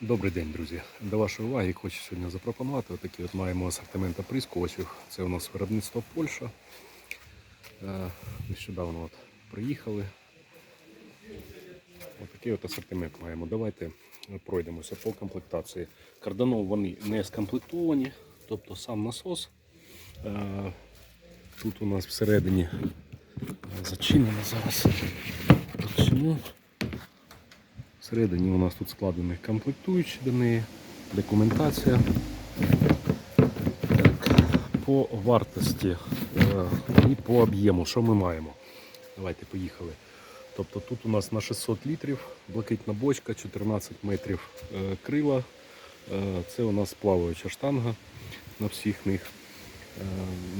Добрий день, друзі. До вашої уваги хочу сьогодні запропонувати. Отакий от маємо асортимент оприскувачів. Це у нас виробництво Польща. Е, Нещодавно от приїхали. Отакий от асортимент маємо. Давайте пройдемося по комплектації. Карданов вони не скомплектовані, тобто сам насос. Е, Тут у нас всередині е, зачинено зараз. Почнемо. Всередині у нас тут складені комплектуючі до неї, документація. Так, по вартості е, і по об'єму, що ми маємо. Давайте поїхали. Тобто тут у нас на 600 літрів блакитна бочка, 14 метрів е, крила. Е, Це у нас плаваюча штанга на всіх них.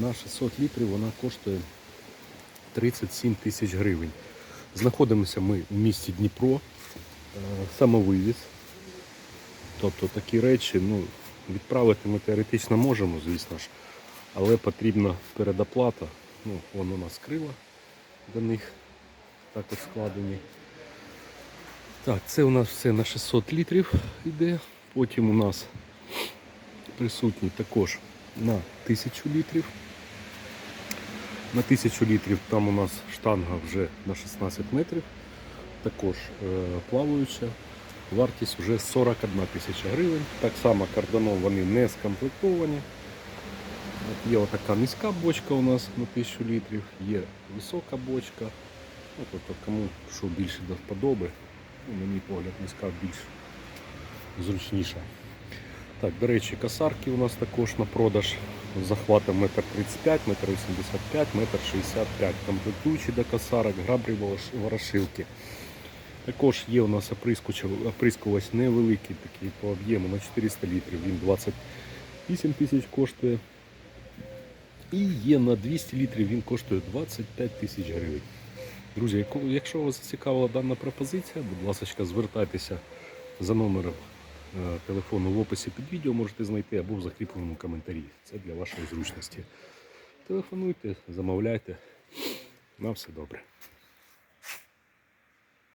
На 600 літрів вона коштує 37 тисяч гривень. Знаходимося ми в місті Дніпро самовивіз. Тобто такі речі ну, відправити ми теоретично можемо, звісно ж, але потрібна передоплата. Ну, вон у нас крила до них так от складені. Так, це у нас все на 600 літрів йде. Потім у нас присутні також на 1000 літрів. На 1000 літрів там у нас штанга вже на 16 метрів, також е, плаваюча. Вартість вже 41 тисяча гривень. Так само карданом вони не скомплектовані. Є отака низька бочка у нас на 1000 літрів, є висока бочка. Ну, тобто кому що більше до вподоби. Ну, на погляд, низька більш зручніша. Так, до речі, касарки у нас також на продаж захватом 1,35 м, 1,85 м, 1,65 м. Комплектуючі до касарок, граблі ворошилки. Також є у нас оприскувач, невеликий такий по об'єму на 400 літрів. Він 28 тисяч коштує. І є на 200 літрів, він коштує 25 тисяч гривень. Друзі, якщо вас зацікавила дана пропозиція, будь ласка, звертайтеся за номером е, телефону в описі під відео можете знайти або в закріпленому коментарі. Це для вашої зручності. Телефонуйте, замовляйте. На все добре.